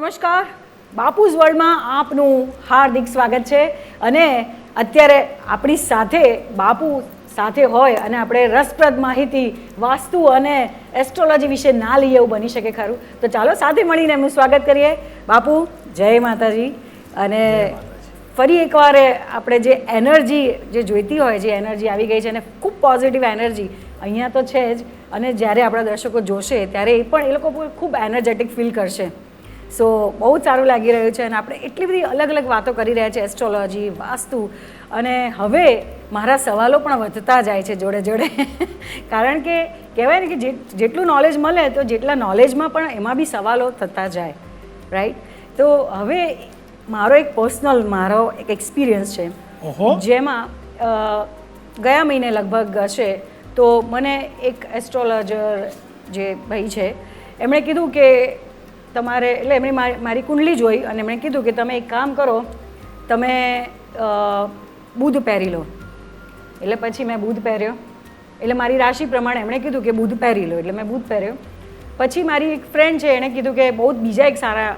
નમસ્કાર. બાપુઝ વર્લ્ડમાં આપનું હાર્દિક સ્વાગત છે. અને અત્યારે આપણી સાથે બાપુ સાથે હોય અને આપણે રસપ્રદ માહિતી વાસ્તુ અને એસ્ટ્રોલોજી વિશે ના લઈએ એવું બની શકે ખરું. તો ચાલો સાથે મળીને એમનું સ્વાગત કરીએ. બાપુ જય માતાજી. અને ફરી એકવાર આપણે જે એનર્જી જે જોઈતી હોય જે એનર્જી આવી ગઈ છે અને ખૂબ પોઝિટિવ એનર્જી અહીંયા તો છે જ. અને જ્યારે આપણા દર્શકો જોશે ત્યારે એ પણ એ લોકો ખૂબ એનર્જેટિક ફીલ કરશે. સો બહુ જ સારું લાગી રહ્યું છે અને આપણે એટલી બધી અલગ અલગ વાતો કરી રહ્યા છે એસ્ટ્રોલોજી વાસ્તુ. અને હવે મારા સવાલો પણ વધતા જાય છે જોડે જોડે. કારણ કે કહેવાય ને કે જેટલું નોલેજ મળે તો જેટલા નોલેજમાં પણ એમાં બી સવાલો થતા જાય. રાઈટ તો હવે મારો એક પર્સનલ મારો એક એક્સપિરિયન્સ છે. જેમાં ગયા મહિને લગભગ હશે તો મને એક એસ્ટ્રોલોજર જે ભાઈ છે એમણે કીધું કે તમારે, એટલે એમણે મારી કુંડલી જોઈ અને એમણે કીધું કે તમે એક કામ કરો, તમે બુધ પહેરી લો. એટલે પછી મેં બુધ પહેર્યો. એટલે મારી રાશિ પ્રમાણે એમણે કીધું કે બુધ પહેરી લો, એટલે મેં બુધ પહેર્યો. પછી મારી એક ફ્રેન્ડ છે, એણે કીધું કે બહુ બીજા એક સારા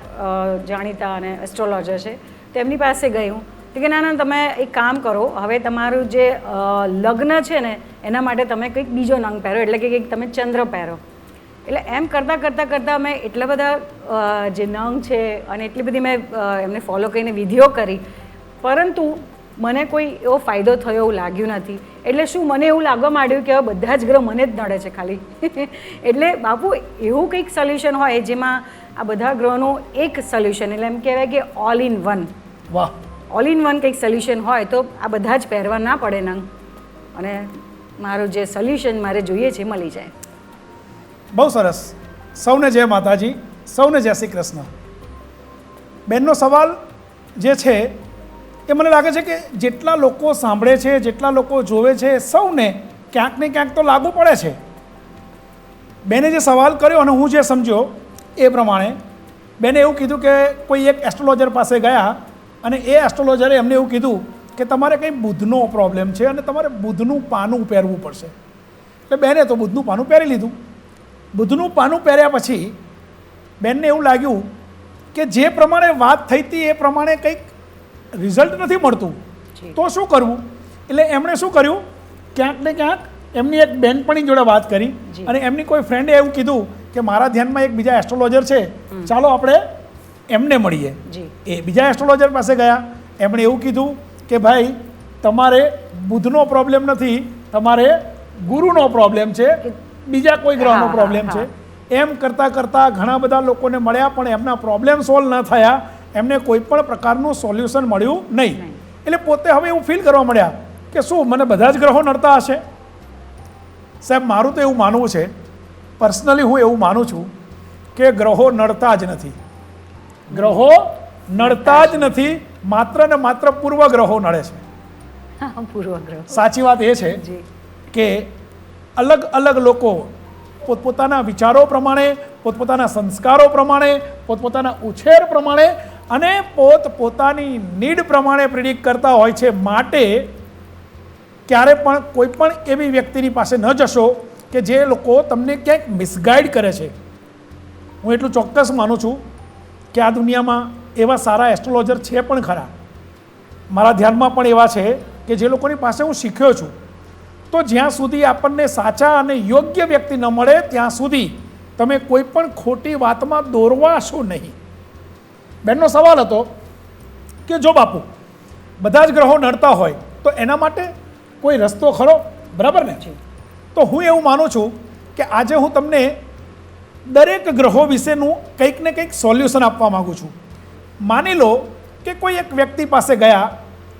જાણીતા અને એસ્ટ્રોલોજર છે. તો એમની પાસે હું. તો કે ના ના, તમે એક કામ કરો, હવે તમારું જે લગ્ન છે ને, એના માટે તમે કંઈક બીજો નંગ પહેરો. એટલે કે કંઈક તમે ચંદ્ર પહેરો. એટલે એમ કરતાં કરતાં કરતાં મેં એટલા બધા જે નંગ છે અને એટલી બધી મેં એમને ફોલો કરીને વિધિઓ કરી. પરંતુ મને કોઈ એવો ફાયદો થયો એવું લાગ્યું નથી. એટલે શું મને એવું લાગવા માંડ્યું કે હવે બધા જ ગ્રહ મને જ નડે છે ખાલી. એટલે બાપુ એવું કંઈક સોલ્યુશન હોય જેમાં આ બધા ગ્રહોનું એક સોલ્યુશન એટલે એમ કહેવાય કે ઓલ ઇન વન વાહ. ઓલ ઇન વન કંઈક સોલ્યુશન હોય તો આ બધા જ પહેરવા ના પડે નંગ. અને મારું જે સોલ્યુશન મારે જોઈએ છે મળી જાય. બહુ સરસ. સૌને જય માતાજી, સૌને જય શ્રી કૃષ્ણ. બેનનો સવાલ જે છે, એ મને લાગે છે કે જેટલા લોકો સાંભળે છે, જેટલા લોકો જોવે છે, સૌને ક્યાંક ને ક્યાંક તો લાગુ પડે છે. બેને જે સવાલ કર્યો અને હું જે સમજ્યો, એ પ્રમાણે બેને એવું કીધું કે કોઈ એક એસ્ટ્રોલોજર પાસે ગયા અને એ એસ્ટ્રોલોજરે એમને એવું કીધું કે તમારે કંઈ બુધનો પ્રોબ્લેમ છે અને તમારે બુધનું પાનું પહેરવું પડશે. એટલે બેને તો બુધનું પાનું પહેરી લીધું. બુધનું પાનું પહેર્યા પછી બેનને એવું લાગ્યું કે જે પ્રમાણે વાત થઈ હતી એ પ્રમાણે કંઈક રિઝલ્ટ નથી મળતું. તો શું કરવું? એટલે એમણે શું કર્યું? ક્યાંક ને ક્યાંક એમની એક બેનપણી જોડે વાત કરી અને એમની કોઈ ફ્રેન્ડે એવું કીધું કે મારા ધ્યાનમાં એક બીજા એસ્ટ્રોલોજર છે. ચાલો આપણે એમને મળીએ. એ બીજા એસ્ટ્રોલોજર પાસે ગયા. એમણે એવું કીધું કે ભાઈ તમારે બુધનો પ્રોબ્લેમ નથી તમારે ગુરુનો પ્રોબ્લેમ છે. બીજા કોઈ ગ્રહનો પ્રોબ્લેમ છે. એમ કરતાં કરતાં ઘણા બધા લોકોને મળ્યા પણ એમના પ્રોબ્લેમ સોલ્વ ન થયા. એમને કોઈ પણ પ્રકારનું સોલ્યુશન મળ્યું નહીં. એટલે પોતે હવે એવું ફીલ કરવા મળ્યા કે શું મને બધા જ ગ્રહો નડતા હશે? સાહેબ મારું તો એવું માનવું છે પર્સનલી હું એવું માનું છું કે ગ્રહો નડતા જ નથી. ગ્રહો નડતા જ નથી માત્ર ને માત્ર પૂર્વ ગ્રહો નડે છે. સાચી વાત એ છે કે અલગ અલગ લોકો પોતપોતાના વિચારો પ્રમાણે, પોતપોતાના સંસ્કારો પ્રમાણે, પોતપોતાના ઉછેર પ્રમાણે અને પોતપોતાની નીડ પ્રમાણે પ્રિડિક્ટ કરતા હોય છે માટે ક્યારે પણ કોઈ પણ એવી વ્યક્તિની પાસે ન જશો કે જે લોકો તમને ક્યાંક મિસગાઈડ કરે છે. હું એટલું ચોક્કસ માનું છું કે આ દુનિયામાં એવા સારા એસ્ટ્રોલોજર છે પણ ખરા. મારા ધ્યાનમાં પણ એવા છે કે જે લોકોની પાસે હું શીખ્યો છું. તો જ્યાં સુધી આપણને સાચા અને યોગ્ય વ્યક્તિ ન મળે ત્યાં સુધી તમે કોઈ પણ ખોટી વાતમાં દોરવાશો નહીં. બેનનો સવાલ હતો કે જો બાપુ બધા જ ગ્રહો નડતા હોય તો એના માટે કોઈ રસ્તો ખરો? બરાબર ને. તો હું એવું માનું છું કે આજે હું તમને દરેક ગ્રહો વિશેનું કંઈક ને કંઈક સોલ્યુશન આપવા માગું છું. માની લો કે કોઈ એક વ્યક્તિ પાસે ગયા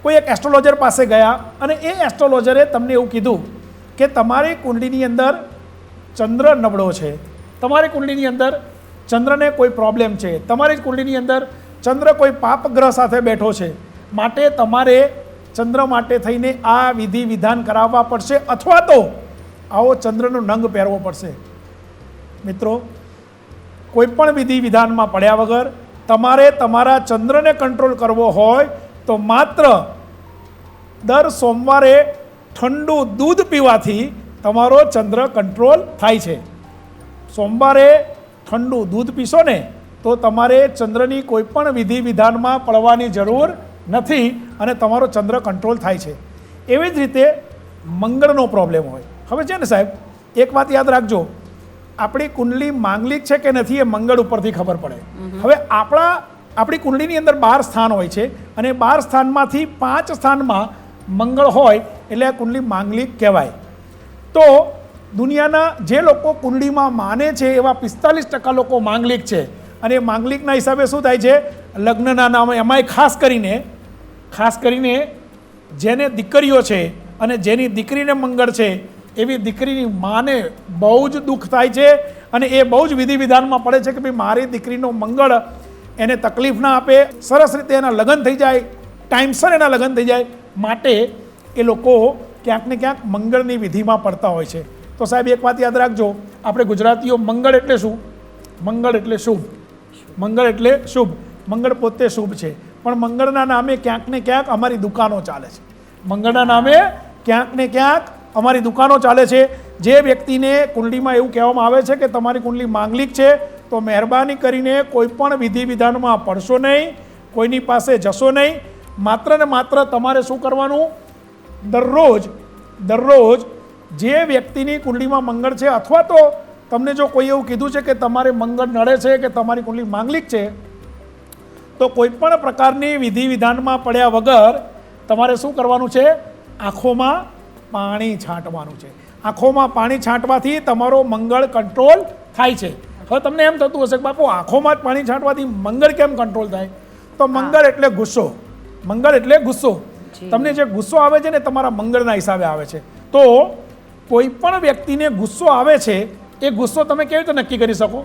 કોઈ એક એસ્ટ્રોલોજર પાસે ગયા અને એ એસ્ટ્રોલોજરે તમને એવું કીધું કે તમારી કુંડળીની અંદર ચંદ્ર નબળો છે. તમારી કુંડળીની અંદર ચંદ્રને કોઈ પ્રોબ્લેમ છે. તમારી કુંડળીની અંદર ચંદ્ર કોઈ પાપ ગ્રહ સાથે બેઠો છે. માટે તમારે ચંદ્ર માટે થઈને આ વિધિ વિધાન કરાવવા પડશે અથવા તો આવો ચંદ્રનો નંગ પહેરવો પડશે. મિત્રો, કોઈ પણ વિધિ વિધાનમાં પડ્યા વગર તમારે તમારા ચંદ્રને કંટ્રોલ કરવો હોય તો માત્ર દર સોમવારે ઠંડુ દૂધ પીવાથી તમારો ચંદ્ર કંટ્રોલ થાય છે. સોમવારે ઠંડુ દૂધ પીશો ને તો તમારે ચંદ્રની કોઈ પણ વિધિ વિધાનમાં પડવાની જરૂર નથી અને તમારો ચંદ્ર કંટ્રોલ થાય છે. એવી જ રીતે મંગળનો પ્રોબ્લેમ હોય. હવે છે ને સાહેબ? એક વાત યાદ રાખજો. આપણી કુંડલી માંગલિક છે કે નથી એ મંગળ ઉપરથી ખબર પડે. હવે આપણા આપણી કુંડળીની અંદર બાર સ્થાન હોય છે અને બાર સ્થાનમાંથી પાંચ સ્થાનમાં મંગળ હોય એટલે આ કુંડલી માંગલિક કહેવાય. તો દુનિયાના જે લોકો કુંડળીમાં માને છે એવા પિસ્તાલીસ ટકા લોકો માંગલિક છે. અને માંગલિકના હિસાબે શું થાય છે? લગ્નના નામે એમાંય ખાસ કરીને ખાસ કરીને જેને દીકરીઓ છે અને જેની દીકરીને મંગળ છે, એવી દીકરીની માને બહુ જ દુઃખ થાય છે અને એ બહુ જ વિધિ વિધાનમાં પડે છે કે ભાઈ મારી દીકરીનો મંગળ એને તકલીફ ના આપે, સરસ રીતે એના લગ્ન થઈ જાય, ટાઈમસર એના લગ્ન થઈ જાય. માટે એ લોકો ક્યાંક ને ક્યાંક મંગળની વિધિમાં પડતા હોય છે. તો સાહેબ, એક વાત યાદ રાખજો. આપણે ગુજરાતીઓ મંગળ એટલે શું? મંગળ એટલે શુભ. મંગળ એટલે શુભ. મંગળ પોતે શુભ છે. પણ મંગળના નામે ક્યાંક ને ક્યાંક અમારી દુકાનો ચાલે છે. મંગળના નામે ક્યાંક ને ક્યાંક અમારી દુકાનો ચાલે છે. જે વ્યક્તિને કુંડલીમાં એવું કહેવામાં આવે છે કે તમારી કુંડલી માંગલિક છે તો મહેરબાની કરીને કોઈ પણ વિધિ વિધાનમાં પડશો નહીં, કોઈની પાસે જશો નહીં. માત્ર ને માત્ર તમારે શું કરવાનું? દરરોજ દરરોજ જે વ્યક્તિની કુંડલીમાં મંગળ છે અથવા તો તમને જો કોઈ એવું કીધું છે કે તમારે મંગળ નડે છે કે તમારી કુંડલી માંગલિક છે, તો કોઈ પણ પ્રકારની વિધિ વિધાનમાં પડ્યા વગર તમારે શું કરવાનું છે? આંખોમાં પાણી છાંટવાનું છે. આંખોમાં પાણી છાંટવાથી તમારો મંગળ કંટ્રોલ થાય છે. હવે તમને એમ થતું હશે કે બાપુ આંખોમાં જ પાણી છાંટવાથી મંગળ કેમ કંટ્રોલ થાય? તો મંગળ એટલે ગુસ્સો. મંગળ એટલે ગુસ્સો. તમને જે ગુસ્સો આવે છે ને તમારા મંગળના હિસાબે આવે છે. તો કોઈ પણ વ્યક્તિને ગુસ્સો આવે છે એ ગુસ્સો તમે કેવી રીતે નક્કી કરી શકો?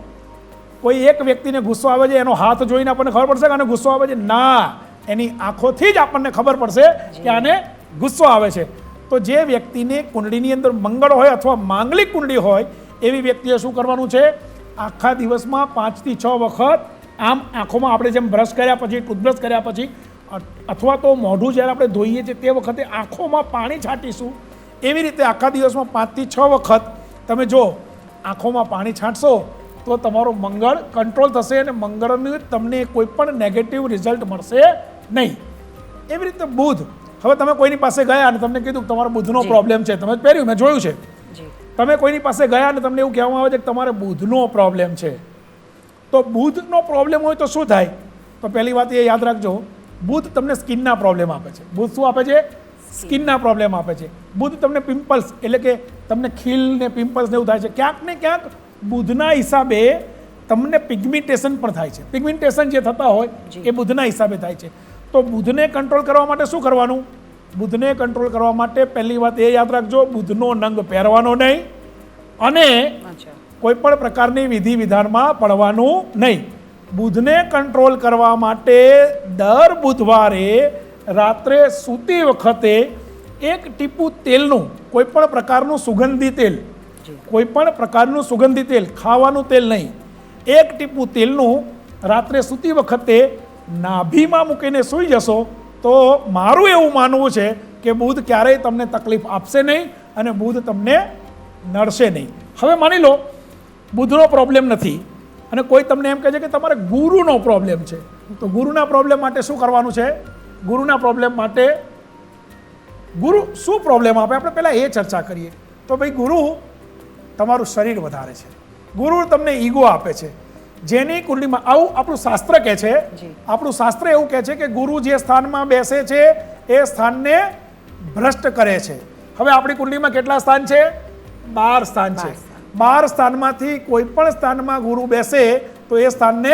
કોઈ એક વ્યક્તિને ગુસ્સો આવે છે એનો હાથ જોઈને આપણને ખબર પડશે કે આને ગુસ્સો આવે છે? ના. એની આંખોથી જ આપણને ખબર પડશે કે આને ગુસ્સો આવે છે. તો જે વ્યક્તિને કુંડળીની અંદર મંગળ હોય અથવા માંગલિક કુંડળી હોય એવી વ્યક્તિએ શું કરવાનું છે? આખા દિવસમાં પાંચથી છ વખત આમ આંખોમાં આપણે જેમ બ્રશ કર્યા પછી ટૂથબ્રશ કર્યા પછી અથવા તો મોઢું જ્યારે આપણે ધોઈએ છીએ તે વખતે આંખોમાં પાણી છાંટીશું. એવી રીતે આખા દિવસમાં પાંચથી છ વખત તમે જો આંખોમાં પાણી છાંટશો તો તમારો મંગળ કંટ્રોલ થશે અને મંગળનું તમને કોઈ પણ નેગેટિવ રિઝલ્ટ મળશે નહીં. એવી રીતે બુધ હવે તમે કોઈની પાસે ગયા અને તમને કીધું કે તમારો બુધનો પ્રોબ્લેમ છે તમે પહેર્યું મેં જોયું છે. જી. તમે કોઈની પાસે ગયા અને તમને એવું કહેવામાં આવે છે કે તમારે બુધનો પ્રોબ્લેમ છે. તો બુધનો પ્રોબ્લેમ હોય તો શું થાય? તો પહેલી વાત એ યાદ રાખજો બુધ તમને સ્કિનના પ્રોબ્લેમ આપે છે. બુધ શું આપે છે? સ્કિનના પ્રોબ્લેમ આપે છે. બુધ તમને પિમ્પલ્સ એટલે કે તમને ખીલ ને પિમ્પલ્સ ને એવું થાય છે. ક્યાંક ને ક્યાંક બુધના હિસાબે તમને પિગમેન્ટેશન પણ થાય છે. પિગમેન્ટેશન જે થતા હોય એ બુધના હિસાબે થાય છે. તો બુધને કંટ્રોલ કરવા માટે શું કરવાનું? બુધને કંટ્રોલ કરવા માટે પહેલી વાત એ યાદ રાખજો બુધનો નંગ પહેરવાનો નહીં અને કોઈ પણ પ્રકારની વિધિ વિધાનમાં પડવાનું નહીં. બુધને કંટ્રોલ કરવા માટે દર બુધવારે રાત્રે સૂતી વખતે એક ટીપું તેલનું કોઈ પણ પ્રકારનું સુગંધી તેલ કોઈ પણ પ્રકારનું સુગંધી તેલ ખાવાનું તેલ નહીં. એક ટીપું તેલનું રાત્રે સૂતી વખતે નાભીમાં મૂકીને સૂઈ જશો તો મારું એવું માનવું છે કે બુધ ક્યારેય તમને તકલીફ આપશે નહીં અને બુધ તમને નડશે નહીં. હવે માની લો, બુધનો પ્રોબ્લેમ નથી અને કોઈ તમને એમ કહે છે કે તમારે ગુરુનો પ્રોબ્લેમ છે. તો ગુરુના પ્રોબ્લેમ માટે શું કરવાનું છે? ગુરુના પ્રોબ્લેમ માટે ગુરુ શું પ્રોબ્લેમ આપે? આપણે પહેલાં એ ચર્ચા કરીએ. તો ભાઈ ગુરુ તમારું શરીર વધારે છે. ગુરુ તમને ઈગો આપે છે. જેની કુંડલીમાં આવું આપણું શાસ્ત્ર કહે છે. આપણું શાસ્ત્ર એવું કહે છે કે ગુરુ જે સ્થાનમાં બેસે છે એ સ્થાનને ભ્રષ્ટ કરે છે. હવે આપણી કુંડલીમાં કેટલા સ્થાન છે? બાર સ્થાન છે. બાર સ્થાનમાંથી કોઈ પણ સ્થાનમાં ગુરુ બેસે તો એ સ્થાનને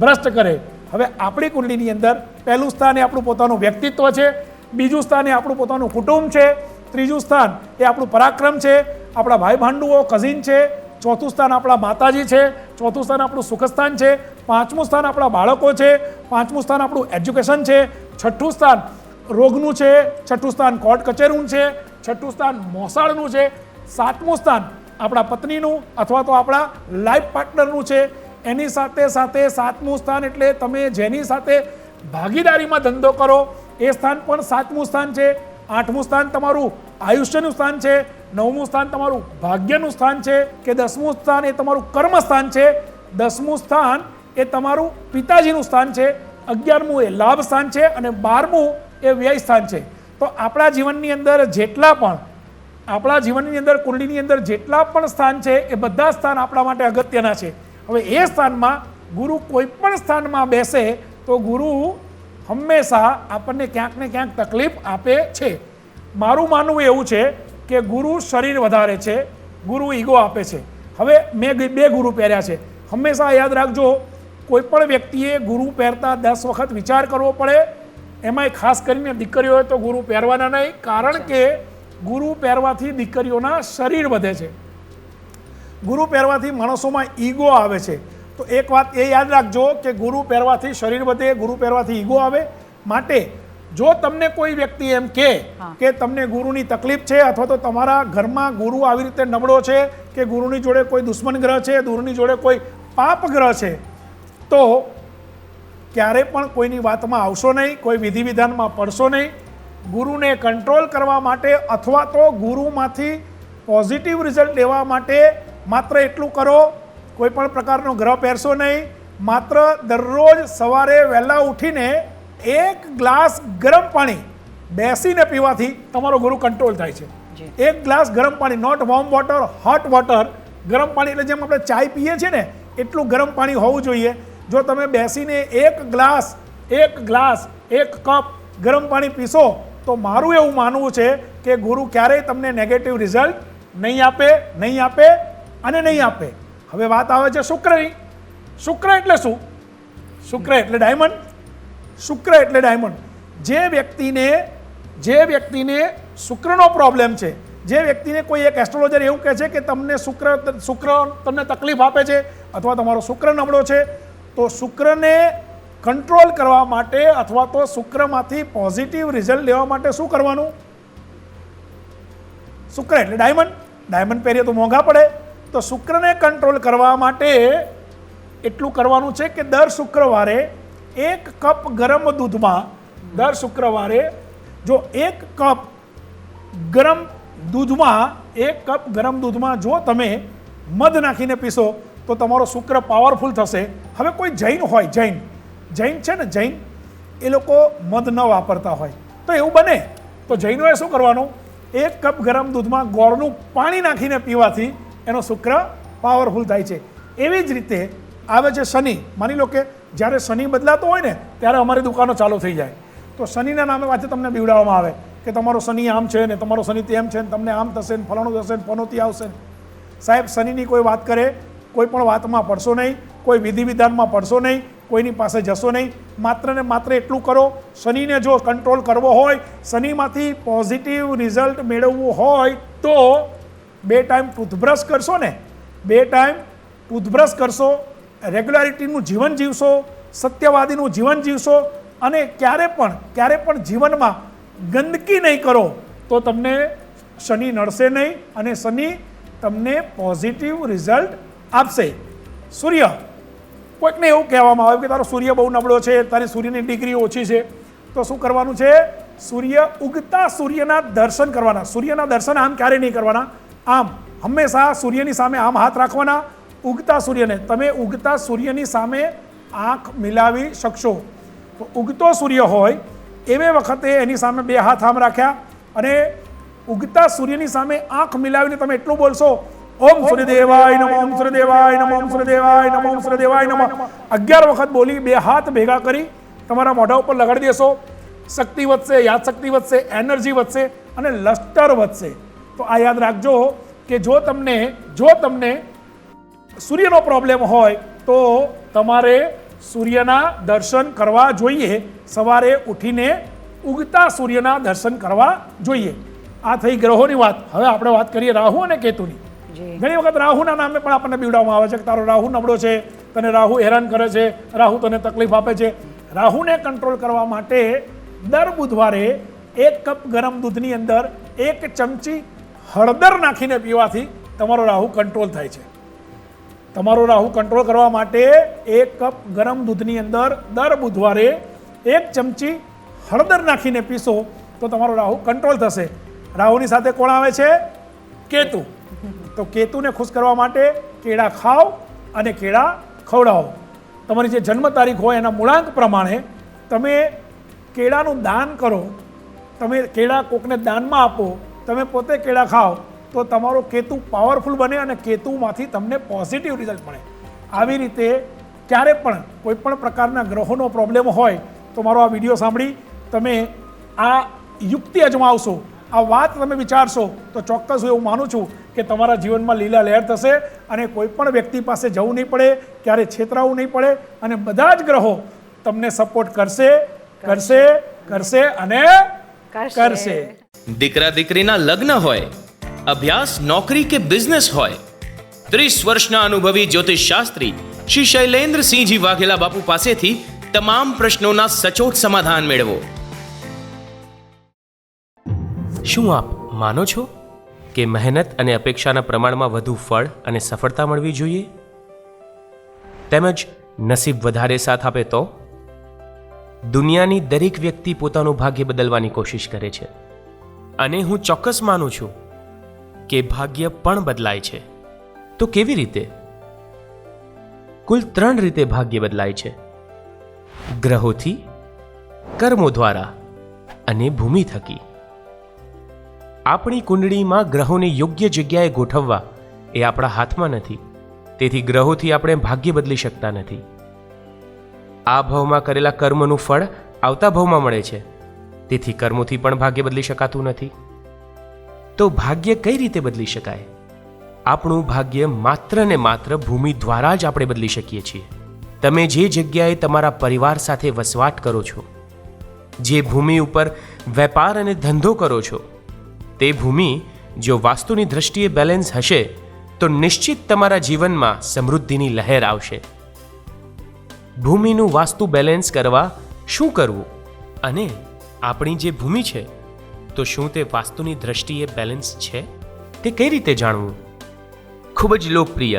ભ્રષ્ટ કરે. હવે આપણી કુંડલીની અંદર પહેલું સ્થાન એ આપણું પોતાનું વ્યક્તિત્વ છે બીજું સ્થાન એ આપણું પોતાનું કુટુંબ છે ત્રીજું સ્થાન એ આપણું પરાક્રમ છે આપણા ભાઈ ભાંડુઓ કઝિન છે ચોથું સ્થાન આપણા માતાજી છે ચોથું સ્થાન આપણું સુખસ્થાન છે, પાંચમું સ્થાન આપણા બાળકો છે, પાંચમું સ્થાન આપણું એજ્યુકેશન છે, છઠ્ઠું સ્થાન રોગનું છે, છઠ્ઠું સ્થાન કોર્ટ કચેરીનું છે, છઠ્ઠું સ્થાન મોસાળનું છે, સાતમું સ્થાન આપણા પત્નીનું અથવા તો આપણા લાઈફ પાર્ટનરનું છે. એની સાથે સાથે સાતમું સ્થાન એટલે તમે જેની સાથે ભાગીદારીમાં ધંધો કરો, એ સ્થાન પણ સાતમું સ્થાન છે. આઠમું સ્થાન તમારું આયુષ્યનું સ્થાન છે. નવમું સ્થાન તમારું ભાગ્યનું સ્થાન છે કે દસમું સ્થાન એ તમારું કર્મ સ્થાન છે? દસમું સ્થાન એ તમારું પિતાજીનું સ્થાન છે. અગિયારમું એ લાભ સ્થાન છે અને બારમું એ વ્યય સ્થાન છે. તો આપણા જીવનની અંદર જેટલા પણ, આપણા જીવનની અંદર કુંડલીની અંદર જેટલા પણ સ્થાન છે એ બધા સ્થાન આપણા માટે અગત્યના છે. હવે એ સ્થાનમાં ગુરુ કોઈ પણ સ્થાનમાં બેસે તો ગુરુ હંમેશા આપણને ક્યાંક ને ક્યાંક તકલીફ આપે છે. મારું માનવું એવું છે કે ગુરુ શરીર વધારે છે, ગુરુ ઈગો આપે છે. હવે મેં બે ગુરુ પહેર્યા છે. હંમેશા યાદ રાખજો, કોઈ પણ વ્યક્તિએ ગુરુ પહેરતા દસ વખત વિચાર કરવો પડે, એમાંય ખાસ કરીને દીકરીઓ હોય તો ગુરુ પહેરવાના નહીં, કારણ કે ગુરુ પહેરવાથી દીકરીઓના શરીર વધે છે. ગુરુ પહેરવાથી માણસોમાં ઈગો આવે છે. તો એક વાત એ યાદ રાખજો કે ગુરુ પહેરવાથી શરીર વધે, ગુરુ પહેરવાથી ઈગો આવે. માટે જો તમને કોઈ વ્યક્તિ એમ કે કે તમને ગુરુની તકલીફ છે અથવા તો તમારા ઘરમાં ગુરુ આવી રીતે નબળો છે કે ગુરુની જોડે કોઈ દુશ્મન ગ્રહ છે ગુરુની જોડે કોઈ પાપ ગ્રહ છે તો ક્યારે પણ કોઈની વાતમાં આવશો નહીં કોઈ વિધિ વિધાનમાં પડશો નહીં. ગુરુને કંટ્રોલ કરવા માટે અથવા તો ગુરુમાંથી પોઝિટિવ રિઝલ્ટ લેવા માટે માત્ર એટલું કરો કોઈ પણ પ્રકારનો ગ્રહ પહેરશો નહીં. માત્ર દરરોજ સવારે વહેલા ઉઠીને એક ગ્લાસ ગરમ પાણી બેસીને પીવાથી તમારો ગુરુ કંટ્રોલ થાય છે. એક ગ્લાસ ગરમ પાણી not warm water hot water ગરમ પાણી એટલે જેમ આપણે ચાય પીએ છીએ ને એટલું ગરમ પાણી હોવું જોઈએ. જો તમે બેસીને એક ગ્લાસ એક ગ્લાસ એક કપ ગરમ પાણી પીશો તો મારું એવું માનવું છે કે ગુરુ ક્યારેય તમને નેગેટિવ રિઝલ્ટ નહીં આપે નહીં આપે અને નહીં આપે. હવે વાત આવે છે શુક્રની. શુક્ર એટલે શું? શુક્ર એટલે ડાયમંડ શુક્ર એટલે ડાયમંડ જે વ્યક્તિને જે વ્યક્તિને શુક્રનો પ્રોબ્લેમ છે, જે વ્યક્તિને કોઈ એક એસ્ટ્રોલોજર એવું કહે છે કે તમને શુક્ર શુક્ર તમને તકલીફ આપે છે અથવા તમારો શુક્ર નબળો છે, તો શુક્રને કંટ્રોલ કરવા માટે અથવા તો શુક્રમાંથી પોઝિટિવ રિઝલ્ટ લેવા માટે શું કરવાનું? શુક્ર એટલે ડાયમંડ ડાયમંડ પહેરીએ તો મોંઘા પડે. તો શુક્રને કંટ્રોલ કરવા માટે એટલું કરવાનું છે કે દર શુક્રવારે એક કપ ગરમ દૂધમાં દર શુક્રવારે જો એક કપ ગરમ દૂધમાં, એક કપ ગરમ દૂધમાં જો તમે મધ નાખીને પીશો, તો તમારો શુક્ર પાવરફુલ થશે. હવે કોઈ જૈન હોય, જૈન જૈન છે ને જૈન, એ લોકો મધ ન વાપરતા હોય. તો એવું બને. તો જૈનોએ શું કરવાનું? એક કપ ગરમ દૂધમાં ગોળનું પાણી નાખીને પીવાથી એનો શુક્ર પાવરફુલ થાય છે. એવી જ રીતે આવે છે શનિ. માની લો કે જ્યારે શનિ બદલાતો હોય ને, ત્યારે અમારી દુકાનો ચાલુ થઈ જાય. તો શનિના નામે વાંચે તમને બીવડાવવામાં આવે કે તમારો શનિ આમ છે ને, તમારો શનિ તેમ છે ને, તમને આમ થશે ને, ફલાણું થશે ને પનોતી આવશે ને. સાહેબ, શનિની કોઈ વાત કરે, કોઈ પણ વાતમાં પડશો નહીં, કોઈ વિધિ વિધાનમાં પડશો નહીં, કોઈની પાસે જશો નહીં. માત્ર ને માત્ર એટલું કરો, શનિને જો કંટ્રોલ કરવો હોય, શનિમાંથી પોઝિટિવ રિઝલ્ટ મેળવવું હોય, તો બે ટાઈમ ટૂથબ્રશ કરશો ને, બે ટાઈમ ટૂથબ્રશ કરશો રેગ્યુલારિટીનું જીવન જીવશો, સત્યવાદીનું જીવન જીવશો અને ક્યારે પણ ક્યારે પણ જીવનમાં ગંદકી નહીં કરો, તો તમને શનિ નડશે નહીં અને શનિ તમને પોઝિટિવ રિઝલ્ટ આપશે. સૂર્ય, કોઈકને એવું કહેવામાં આવે કે તારો સૂર્ય બહુ નબળો છે, તારી સૂર્યની ડિગ્રી ઓછી છે, તો શું કરવાનું છે? સૂર્ય ઉગતા સૂર્યના દર્શન કરવાના. સૂર્યના દર્શન આમ ક્યારે નહીં કરવાના. આમ હંમેશા સૂર્યની સામે આમ હાથ રાખવાના. ઉગતા સૂર્યને. તમે ઉગતા સૂર્યની સામે આંખ મિલાવી શકશો. તો ઉગતો સૂર્ય હોય એવે વખતે એની સામે બે હાથ આમ રાખ્યા અને ઉગતા સૂર્યની સામે આંખ મિલાવીને તમે એટલું બોલશો, ઓમ સૂર્યદેવાય નમો, ઓમ સૂર્યદેવાય નમો, ઓમ સૂર્યદેવાય નમો, ઓમ સૂર્યદેવાય નમો. અગિયાર વખત બોલી બે હાથ ભેગા કરી તમારા મોઢા ઉપર લગાડી દેશો. શક્તિ વધશે, યાદશક્તિ વધશે, એનર્જી વધશે અને લસ્ટર વધશે. તો આ યાદ રાખજો કે જો તમને જો તમને સૂર્યનો પ્રોબ્લેમ હોય તો તમારે સૂર્યના દર્શન કરવા જોઈએ. સવારે ઉઠીને ઉગતા સૂર્યના દર્શન કરવા જોઈએ. આ થઈ ગ્રહોની વાત. હવે આપણે વાત કરીએ રાહુ અને કેતુની. ઘણી વખત રાહુના નામે પણ આપણને બીવડાવવામાં આવે છે કે તારો રાહુ નબળો છે તને રાહુ હેરાન કરે છે રાહુ તને તકલીફ આપે છે. રાહુને કંટ્રોલ કરવા માટે દર બુધવારે એક કપ ગરમ દૂધની અંદર એક ચમચી હળદર નાખીને પીવાથી તમારો રાહુ કંટ્રોલ થાય છે. તમારો રાહુ કંટ્રોલ કરવા માટે એક કપ ગરમ દૂધની અંદર દર બુધવારે એક ચમચી હળદર નાખીને પીશો તો તમારો રાહુ કંટ્રોલ થશે. રાહુની સાથે કોણ આવે છે? કેતુ. તો કેતુને ખુશ કરવા માટે કેળા ખાઓ અને કેળા ખવડાવો. તમારી જે જન્મ તારીખ હોય એના મૂળાંક પ્રમાણે તમે કેળાનું દાન કરો, તમે કેળા કોકને દાનમાં આપો, તમે પોતે કેળા ખાઓ તો તમારો કેતુ પાવરફુલ બને અને કેતુમાંથી તમને પોઝિટિવ રિઝલ્ટ મળે. આવી રીતે ક્યારે પણ કોઈ પણ પ્રકારના ગ્રહોનો પ્રોબ્લેમ હોય તો મારો આ વીડિયો સાંભળી તમે આ યુક્તિ અજમાવશો આ વાત તમે વિચારશો તો ચોક્કસ હું એવું માનું છું કે તમારા જીવનમાં લીલા લહેર થશે અને કોઈ પણ વ્યક્તિ પાસે જવું નહીં પડે ક્યારે છેતરાવું નહીં પડે અને બધા જ ગ્રહો તમને સપોર્ટ કરશે કરશે. કરશે અને કરશે. કરશે. દીકરા દીકરીના લગ્ન હોય અભ્યાસ નોકરી કે બિઝનેસ હોય? ત્રીસ વર્ષના અનુભવી જ્યોતિષ શાસ્ત્રી શ્રી શૈલેન્દ્રસિંહજી વાઘેલા બાપુ પાસેથી તમામ પ્રશ્નોના સચોટ સમાધાન મેળવો. શું આપ માનો છો કે મહેનત અને અપેક્ષાના પ્રમાણમાં વધુ ફળ અને સફળતા મળવી જોઈએ? તેમજ નસીબ વધારે સાથ આપે તો? દુનિયાની દરેક વ્યક્તિ પોતાનું ભાગ્ય બદલવાની કોશિશ કરે છે. અને હું ચોક્કસ માનું છું કે ભાગ્ય પણ બદલાય છે. તો કેવી રીતે? કુલ ત્રણ રીતે ભાગ્ય બદલાય છે. ગ્રહોથી, કર્મો દ્વારા અને ભૂમિ થકી. આપણી કુંડળીમાં ગ્રહોને યોગ્ય જગ્યાએ ગોઠવવા એ આપણા હાથમાં નથી. તેથી ગ્રહોથી આપણે ભાગ્ય બદલી શકતા નથી. આ ભાવમાં કરેલા કર્મનું ફળ આવતા ભાવમાં મળે છે. તેથી કર્મોથી પણ ભાગ્ય બદલી શકાતું નથી. તો ભાગ્ય કઈ રીતે બદલી શકાય? આપણું ભાગ્ય માત્ર ને માત્ર ભૂમિ દ્વારા જ આપણે બદલી શકીએ છીએ. તમે જે જગ્યાએ તમારા પરિવાર સાથે વસવાટ કરો છો, જે ભૂમિ ઉપર વેપાર અને ધંધો કરો છો, તે ભૂમિ જો વાસ્તુની દ્રષ્ટિએ બેલેન્સ હશે, તો નિશ્ચિત તમારા જીવનમાં સમૃદ્ધિની લહેર આવશે. ભૂમિનું વાસ્તુ બેલેન્સ કરવા શું કરવું? અને આપણી જે ભૂમિ છે તો શું તે વાસ્તુની દ્રષ્ટિએ બેલેન્સ છે? તે કઈ રીતે જાણવું? ખૂબ જ લોકપ્રિય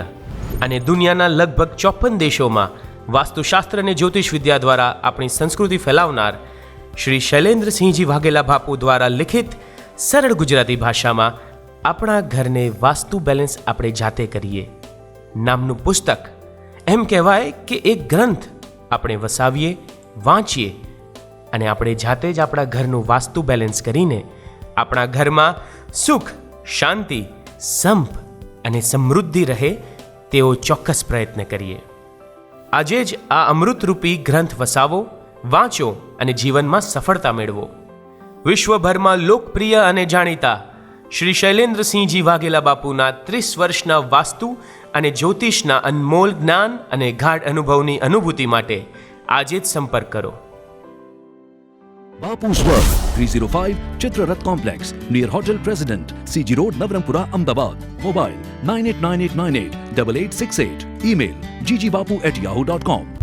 અને દુનિયાના લગભગ ચોપન દેશોમાં વાસ્તુશાસ્ત્ર અને જ્યોતિષ વિદ્યા દ્વારા આપણી સંસ્કૃતિ ફેલાવનાર શ્રી શૈલેન્દ્રસિંહજી વાઘેલા બાપુ દ્વારા લિખિત સરળ ગુજરાતી ભાષામાં આપણા ઘરને વાસ્તુ બેલેન્સ આપણે જાતે કરીએ નામનું પુસ્તક એમ કહેવાય કે એક ગ્રંથ આપણે વસાવીએ, વાંચીએ અને આપણે જાતે જ આપણા ઘરનું વાસ્તુ બેલેન્સ કરીને આપણા ઘરમાં સુખ, શાંતિ, સંપ અને સમૃદ્ધિ રહે તેવો ચોક્કસ પ્રયત્ન કરીએ. આજે જ આ અમૃતરૂપી ગ્રંથ વસાવો, વાંચો અને જીવનમાં સફળતા મેળવો. વિશ્વભરમાં લોકપ્રિય અને જાણીતા શ્રી શૈલેન્દ્રસિંહજી વાઘેલા બાપુના ત્રીસ વર્ષના વાસ્તુ અને જ્યોતિષના અનમોલ જ્ઞાન અને ગાઢ અનુભવની અનુભૂતિ માટે આજે જ સંપર્ક કરો. Bapu's Work, 305 Chitrarat Complex, near Hotel President, CG Road, Navrampura, Ahmedabad. Mobile 989898 8868. Email ggbapu at yahoo.com.